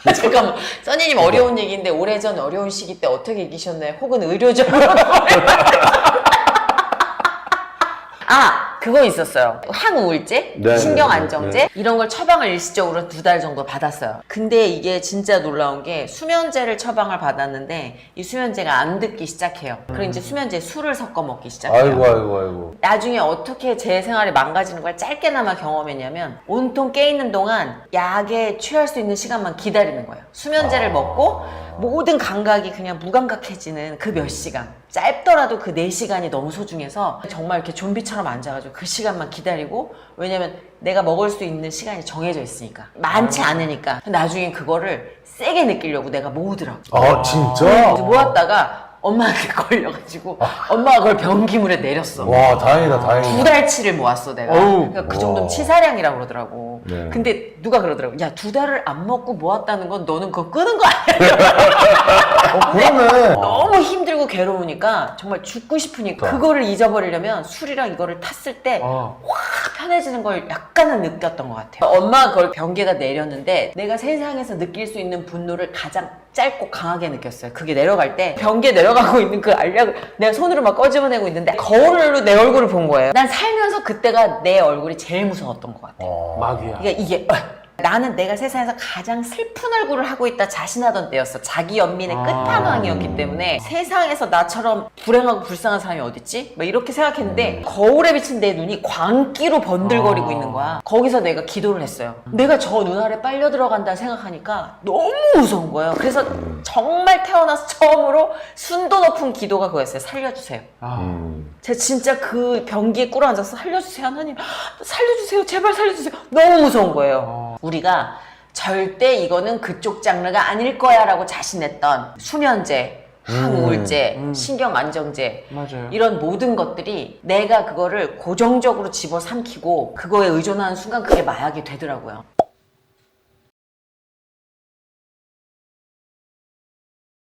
잠깐만 써니님 어려운 얘기인데 오래전 어려운 시기 때 어떻게 이기셨나요? 혹은 의료적으로 아 그거 있었어요. 항우울제, 네, 신경안정제? 네, 이런 걸 처방을 일시적으로 두 달 정도 받았어요. 근데 이게 진짜 놀라운 게 수면제를 처방을 받았는데 이 수면제가 안 듣기 시작해요. 그리고 이제 수면제에 술을 섞어 먹기 시작해요. 아이고 아이고 아이고. 나중에 어떻게 제 생활이 망가지는 걸 짧게나마 경험했냐면 온통 깨 있는 동안 약에 취할 수 있는 시간만 기다리는 거예요. 수면제를 먹고 모든 감각이 그냥 무감각해지는 그 몇 시간. 짧더라도 그네 시간이 너무 소중해서 정말 이렇게 좀비처럼 앉아가지고 그 시간만 기다리고 왜냐면 내가 먹을 수 있는 시간이 정해져 있으니까 많지 않으니까 나중에 그거를 세게 느끼려고 내가 모으더라고. 아 진짜? 그래서 모았다가 엄마한테 걸려가지고 엄마가 그걸 변기물에 내렸어. 와 다행이다 다행이다. 두 달치를 모았어 내가 어우. 그러니까 그 와. 정도면 치사량이라고 그러더라고 네. 근데 누가 그러더라고 야 두 달을 안 먹고 모았다는 건 너는 그거 끄는 거 아니야 어 그러네. 너무 힘들고 괴로우니까 정말 죽고 싶으니까 그거를 잊어버리려면 술이랑 이거를 탔을 때 아, 확 편해지는 걸 약간은 느꼈던 것 같아요. 엄마가 그걸 변기에다 내렸는데 내가 세상에서 느낄 수 있는 분노를 가장 짧고 강하게 느꼈어요. 그게 내려갈 때 변기에 내려가고 있는 그 알약을 내가 손으로 막 꺼집어내고 있는데 거울로 내 얼굴을 본 거예요. 난 살면서 그때가 내 얼굴이 제일 무서웠던 것 같아. 어. 마귀야. 그러니까 이게 어, 나는 내가 세상에서 가장 슬픈 얼굴을 하고 있다 자신하던 때였어. 자기 연민의 아. 끝판왕이었기 때문에 세상에서 나처럼 불행하고 불쌍한 사람이 어딨지? 막 이렇게 생각했는데 거울에 비친 내 눈이 광기로 번들거리고 아. 있는 거야. 거기서 내가 기도를 했어요. 내가 저 눈 아래 빨려 들어간다 생각하니까 너무 무서운 거예요. 그래서 정말 태어나서 처음으로 순도 높은 기도가 그거였어요. 살려주세요. 아, 음. 제가 진짜 그 변기에 꿇어 앉아서 살려주세요 하나님 살려주세요 제발 살려주세요 너무 무서운 거예요 어. 우리가 절대 이거는 그쪽 장르가 아닐 거야 라고 자신했던 수면제 항우울제 음. 신경안정제 맞아요. 이런 모든 것들이 내가 그거를 고정적으로 집어삼키고 그거에 의존하는 순간 그게 마약이 되더라고요